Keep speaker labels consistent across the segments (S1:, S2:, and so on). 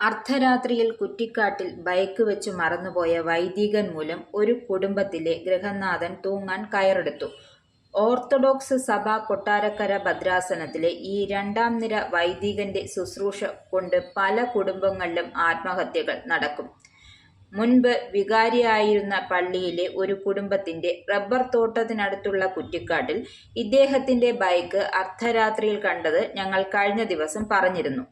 S1: അർദ്ധരാത്രിയിൽ കുറ്റിക്കാട്ടിൽ ബൈക്ക് വെച്ച് മറന്നുപോയ വൈദികൻ മൂലം ഒരു കുടുംബത്തിലെ ഗൃഹനാഥൻ തൂങ്ങാൻ കയറെടുത്തു. ഓർത്തഡോക്സ് സഭ കൊട്ടാരക്കര ഭദ്രാസനത്തിലെ ഈ രണ്ടാം നിര വൈദികന്റെ ശുശ്രൂഷ കൊണ്ട് പല കുടുംബങ്ങളിലും ആത്മഹത്യകൾ നടക്കും. മുൻപ് വികാരിയായിരുന്ന പള്ളിയിലെ ഒരു കുടുംബത്തിന്റെ റബ്ബർ തോട്ടത്തിനടുത്തുള്ള കുറ്റിക്കാട്ടിൽ ഇദ്ദേഹത്തിന്റെ ബൈക്ക് അർദ്ധരാത്രിയിൽ കണ്ടത് ഞങ്ങൾ കഴിഞ്ഞ ദിവസം പറഞ്ഞിരുന്നു.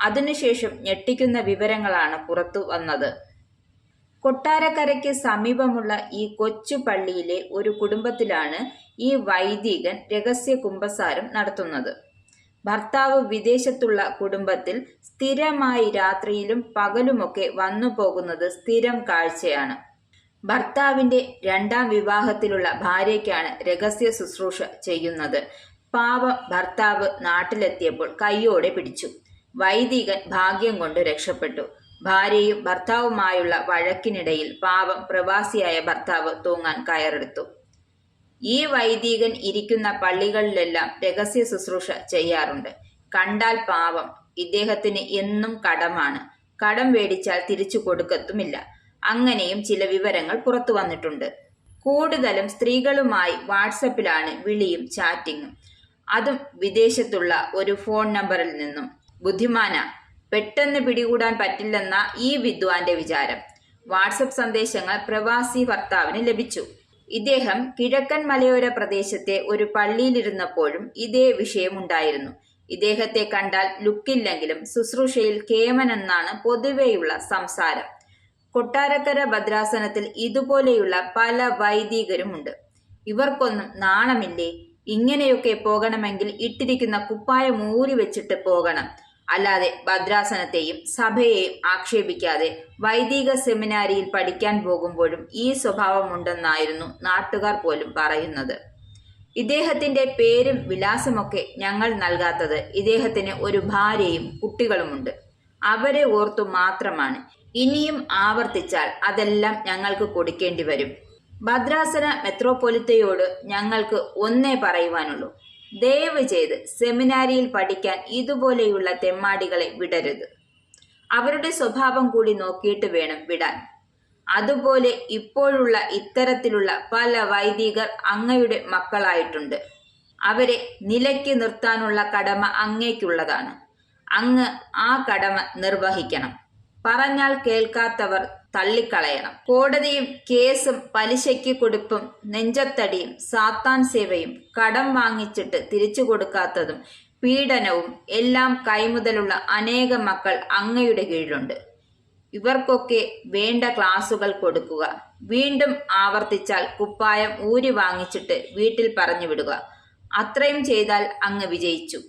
S1: അതിനുശേഷം ഞെട്ടിക്കുന്ന വിവരങ്ങളാണ് പുറത്തു വന്നത്. കൊട്ടാരക്കരയ്ക്ക് സമീപമുള്ള ഈ കൊച്ചു പള്ളിയിലെ ഒരു കുടുംബത്തിലാണ് ഈ വൈദികൻ രഹസ്യ കുമ്പസാരം നടത്തുന്നത്. ഭർത്താവ് വിദേശത്തുള്ള കുടുംബത്തിൽ സ്ഥിരമായി രാത്രിയിലും പകലുമൊക്കെ വന്നു പോകുന്നത് സ്ഥിരം കാഴ്ചയാണ്. ഭർത്താവിന്റെ രണ്ടാം വിവാഹത്തിലുള്ള ഭാര്യയ്ക്കാണ് രഹസ്യ ശുശ്രൂഷ ചെയ്യുന്നത്. പാവ ഭർത്താവ് നാട്ടിലെത്തിയപ്പോൾ കൈയോടെ പിടിച്ചു. വൈദികൻ ഭാഗ്യം കൊണ്ട് രക്ഷപ്പെട്ടു. ഭാര്യയും ഭർത്താവുമായുള്ള വഴക്കിനിടയിൽ പാവം പ്രവാസിയായ ഭർത്താവ് തൂങ്ങാൻ കയറെടുത്തു. ഈ വൈദികൻ ഇരിക്കുന്ന പള്ളികളിലെല്ലാം രഹസ്യ ശുശ്രൂഷ ചെയ്യാറുണ്ട്. കണ്ടാൽ പാവം. ഇദ്ദേഹത്തിന് എന്നും കടമാണ്. കടം മേടിച്ചാൽ തിരിച്ചു കൊടുക്കത്തുമില്ല. അങ്ങനെയും ചില വിവരങ്ങൾ പുറത്തു വന്നിട്ടുണ്ട്. കൂടുതലും സ്ത്രീകളുമായി വാട്സപ്പിലാണ് വിളിയും ചാറ്റിങ്ങും. അതും വിദേശത്തുള്ള ഒരു ഫോൺ നമ്പറിൽ നിന്നും. ബുദ്ധിമാനാ. പെട്ടെന്ന് പിടികൂടാൻ പറ്റില്ലെന്ന ഈ വിദ്വാന്റെ വിചാരം. വാട്സപ്പ് സന്ദേശങ്ങൾ പ്രവാസി ഭർത്താവിന് ലഭിച്ചു. ഇദ്ദേഹം കിഴക്കൻ മലയോര പ്രദേശത്തെ ഒരു പള്ളിയിലിരുന്നപ്പോഴും ഇതേ വിഷയമുണ്ടായിരുന്നു. ഇദ്ദേഹത്തെ കണ്ടാൽ ലുക്കില്ലെങ്കിലും ശുശ്രൂഷയിൽ കേമൻ എന്നാണ് പൊതുവെയുള്ള സംസാരം. കൊട്ടാരക്കര ഭദ്രാസനത്തിൽ ഇതുപോലെയുള്ള പല വൈദികരുമുണ്ട്. ഇവർക്കൊന്നും നാണമില്ലേ? ഇങ്ങനെയൊക്കെ പോകണമെങ്കിൽ ഇട്ടിരിക്കുന്ന കുപ്പായം ഊരി വെച്ചിട്ട് പോകണം. അല്ലാതെ ഭദ്രാസനത്തെയും സഭയെയും ആക്ഷേപിക്കാതെ വൈദിക സെമിനാരിയിൽ പഠിക്കാൻ പോകുമ്പോഴും ഈ സ്വഭാവമുണ്ടെന്നായിരുന്നു നാട്ടുകാർ പോലും പറയുന്നത്. ഇദ്ദേഹത്തിന്റെ പേരും വിലാസമൊക്കെ ഞങ്ങൾ നൽകാത്തത് ഇദ്ദേഹത്തിന് ഒരു ഭാര്യയും കുട്ടികളുമുണ്ട്. അവരെ ഓർത്തു മാത്രമാണ്. ഇനിയും ആവർത്തിച്ചാൽ അതെല്ലാം ഞങ്ങൾക്ക് കൊടുക്കേണ്ടി വരും. ഭദ്രാസന മെത്രോപൊലിത്തയോട് ഞങ്ങൾക്ക് ഒന്നേ പറയുവാനുള്ളൂ. ദയവ് ചെയ്ത് സെമിനാരിയിൽ പഠിക്കാൻ ഇതുപോലെയുള്ള തെമ്മാടികളെ വിടരുത്. അവരുടെ സ്വഭാവം കൂടി നോക്കിയിട്ട് വേണം വിടാൻ. അതുപോലെ ഇപ്പോഴുള്ള ഇത്തരത്തിലുള്ള പല വൈദികർ അങ്ങയുടെ മക്കളായിട്ടുണ്ട്. അവരെ നിലയ്ക്ക് നിർത്താനുള്ള കടമ അങ്ങേക്കുള്ളതാണ്. അങ്ങ് ആ കടമ നിർവഹിക്കണം. പറഞ്ഞാൽ കേൾക്കാത്തവർ തള്ളിക്കളയണം. കോടതിയും കേസും പലിശയ്ക്ക് കൊടുപ്പും നെഞ്ചത്തടിയും സാത്താൻ സേവയും കടം വാങ്ങിച്ചിട്ട് തിരിച്ചു കൊടുക്കാത്തതും പീഡനവും എല്ലാം കൈമുതലുള്ള അനേക മക്കൾ അങ്ങയുടെ കീഴിലുണ്ട്. ഇവർക്കൊക്കെ വേണ്ട ക്ലാസുകൾ കൊടുക്കുക. വീണ്ടും ആവർത്തിച്ചാൽ കുപ്പായം ഊരി വാങ്ങിച്ചിട്ട് വീട്ടിൽ പറഞ്ഞു വിടുക. അത്രയും ചെയ്താൽ അങ്ങ് വിജയിച്ചു.